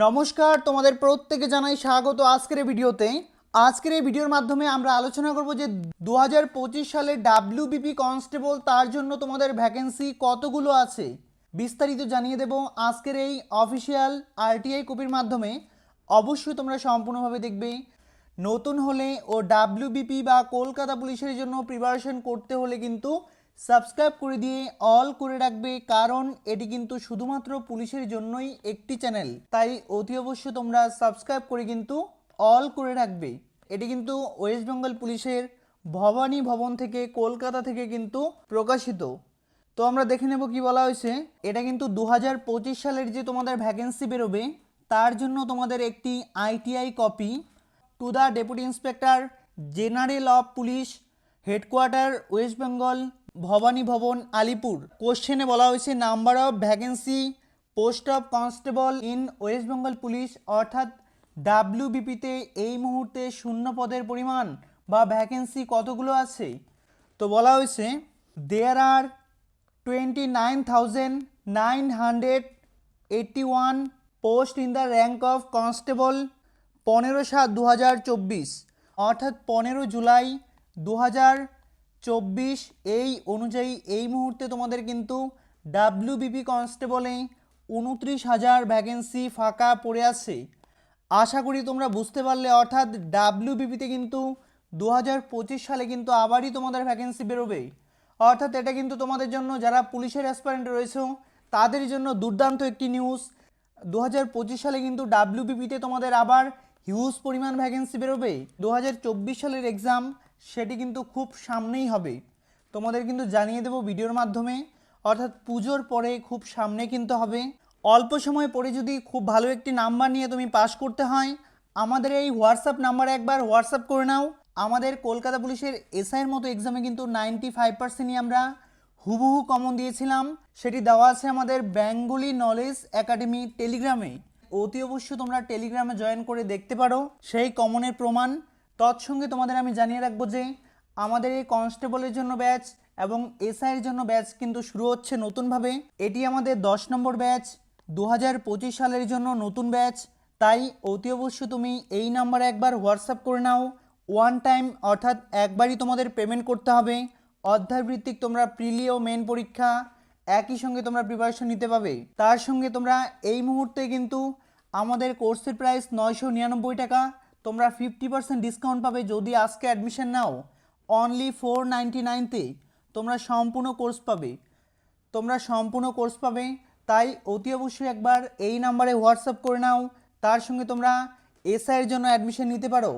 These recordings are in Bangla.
নমস্কার, তোমাদের প্রত্যেকে জানাই স্বাগত আজকের ভিডিওতে। আজকের এই ভিডিওর মাধ্যমে আমরা আলোচনা করব যে দু হাজার পঁচিশ সালে ডাব্লিউবিপি কনস্টেবল, তার জন্য তোমাদের ভ্যাকেন্সি কতগুলো আছে? বিস্তারিত জানিয়ে দেব আজকের এই অফিসিয়াল আরটিআই কপির মাধ্যমে। অবশ্যই তোমরা সম্পূর্ণভাবে দেখবে। নতুন হলে ও ডাব্লিউবিপি বা কলকাতা পুলিশের জন্য প্রিপারেশন করতে হলে কিন্তু সাবস্ক্রাইব করে দিয়ে অল করে রাখবে, কারণ এটি কিন্তু শুধুমাত্র পুলিশের জন্যই একটি চ্যানেল। তাই অতি অবশ্য তোমরা সাবস্ক্রাইব করে কিন্তু অল করে রাখবে। এটি কিন্তু ওয়েস্ট বেঙ্গল পুলিশের ভবানী ভবন থেকে কলকাতা থেকে কিন্তু প্রকাশিত। তো আমরা দেখে নেব কি বলা হয়েছে। এটা কিন্তু দু হাজার পঁচিশ সালের যে তোমাদের ভ্যাকেন্সি বেরোবে, তার জন্য তোমাদের একটি ITI copy to the deputy inspector general of police headquarter West Bengal Bhabani Bhavan, Alipur. কোশ্চেনে বলা হয়েছে number of vacancy post of constable in West Bengal police অর্থাৎ ডাব্লিউবিপিতে এই মুহূর্তে শূন্য পদের পরিমাণ বা ভ্যাকেন্সি কতগুলো আছে? তো বলা হয়েছে there are twenty nine thousand nine hundred eighty one post in the rank of constable পনেরো সাত দু হাজার চব্বিশ, অর্থাৎ পনেরো জুলাই দু হাজার চব্বিশ, এই অনুযায়ী এই মুহূর্তে তোমাদের কিন্তু ডাব্লিউবিপি কনস্টেবলে উনত্রিশ হাজার ভ্যাকেন্সি ফাঁকা পড়ে আছে। আশা করি তোমরা বুঝতে পারলে, অর্থাৎ ডাব্লিউবিপিতে কিন্তু দু হাজার পঁচিশ সালে কিন্তু আবারই তোমাদের ভ্যাকেন্সি বেরোবে। অর্থাৎ এটা কিন্তু তোমাদের জন্য, যারা পুলিশের অ্যাসপারেন্ট রয়েছে, তাদের জন্য দুর্দান্ত একটি নিউজ দু হাজার পঁচিশ সালে কিন্তু ডাব্লিউবিপিতে তোমাদের আবার হিউজ পরিমাণ ভ্যাকেন্সি বেরোবে। দু হাজার চব্বিশ সালের এক্সাম সেটি কিন্তু খুব সামনেই হবে। তোমাদের কিন্তু জানিয়ে দেবো ভিডিওর মাধ্যমে, অর্থাৎ পুজোর পরে খুব সামনে কিন্তু হবে। অল্প সময় পরে যদি খুব ভালো একটি নাম্বার নিয়ে তুমি পাস করতে হয়, আমাদের এই হোয়াটসঅ্যাপ নাম্বারে একবার হোয়াটসঅ্যাপ করে নাও। আমাদের কলকাতা পুলিশের এসআইয়ের মতো এক্সামে কিন্তু নাইনটি ফাইভ পার্সেন্টই আমরা হুবহু কমন দিয়েছিলাম। সেটি দেওয়া আছে আমাদের বেঙ্গলি নলেজ একাডেমি টেলিগ্রামে অতি অবশ্য তোমরা টেলিগ্রামে জয়েন করে দেখতে পারো। সেই কমনের প্রমাণ। তৎসঙ্গে তোমাদের আমি জানিয়ে রাখব যে আমাদের এই কনস্টেবলের জন্য ব্যাচ এবং এসআইয়ের জন্য ব্যাচ কিন্তু শুরু হচ্ছে নতুনভাবে। এটি আমাদের দশ নম্বর ব্যাচ দু হাজার পঁচিশ সালের জন্য নতুন ব্যাচ। তাই অতি অবশ্য তুমি এই নাম্বারে একবার হোয়াটসঅ্যাপ করে নাও। ওয়ান টাইম অর্থাৎ একবারই তোমাদের পেমেন্ট করতে হবে। অধ্যায়ভিত্তিক তোমরা প্রিলি ও মেন পরীক্ষা একই সঙ্গে তোমরা প্রিপারেশন নিতে পাবে। তার সঙ্গে তোমরা এই মুহূর্তে কিন্তু আমাদের কোর্সের প্রাইস নয়শো নিরানব্বই টাকা। তোমরা ফিফটি পার্সেন্ট ডিসকাউন্ট পাবে যদি আজকে অ্যাডমিশন নাও। অনলি ফোর নাইনটি নাইনতে তোমরা সম্পূর্ণ কোর্স পাবে। তোমরা সম্পূর্ণ কোর্স পাবে। তাই অতি অবশ্যই একবার এই নাম্বারে হোয়াটসঅ্যাপ করে নাও। তার সঙ্গে তোমরা এসআইয়ের জন্য অ্যাডমিশন নিতে পারো।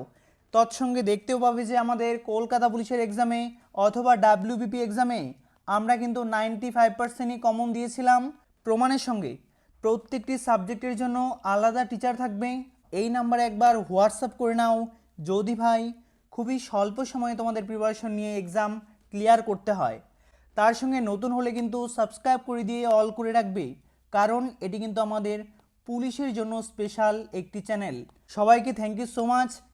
তৎসঙ্গে দেখতেও পাবে যে আমাদের কলকাতা পুলিশের এক্সামে অথবা ডাব্লিউবিপি এক্সামে আমরা কিন্তু নাইনটি ফাইভ পার্সেন্টই কমন দিয়েছিলাম। প্রমাণের সঙ্গে প্রত্যেকটি সাবজেক্টের জন্য আলাদা টিচার থাকবে। এই নাম্বারে একবার হোয়াটসঅ্যাপ করে নাও। যদি ভাই, খুবই স্বল্প সময়ে তোমাদের প্রিপারেশন নিয়ে এক্সাম ক্লিয়ার করতে হয়, তার সঙ্গে নতুন হলে কিন্তু সাবস্ক্রাইব করে দিয়ে অল করে রাখবে, কারণ এটি কিন্তু আমাদের পুলিশের জন্য স্পেশাল একটি চ্যানেল সবাইকে থ্যাংক ইউ সো মাচ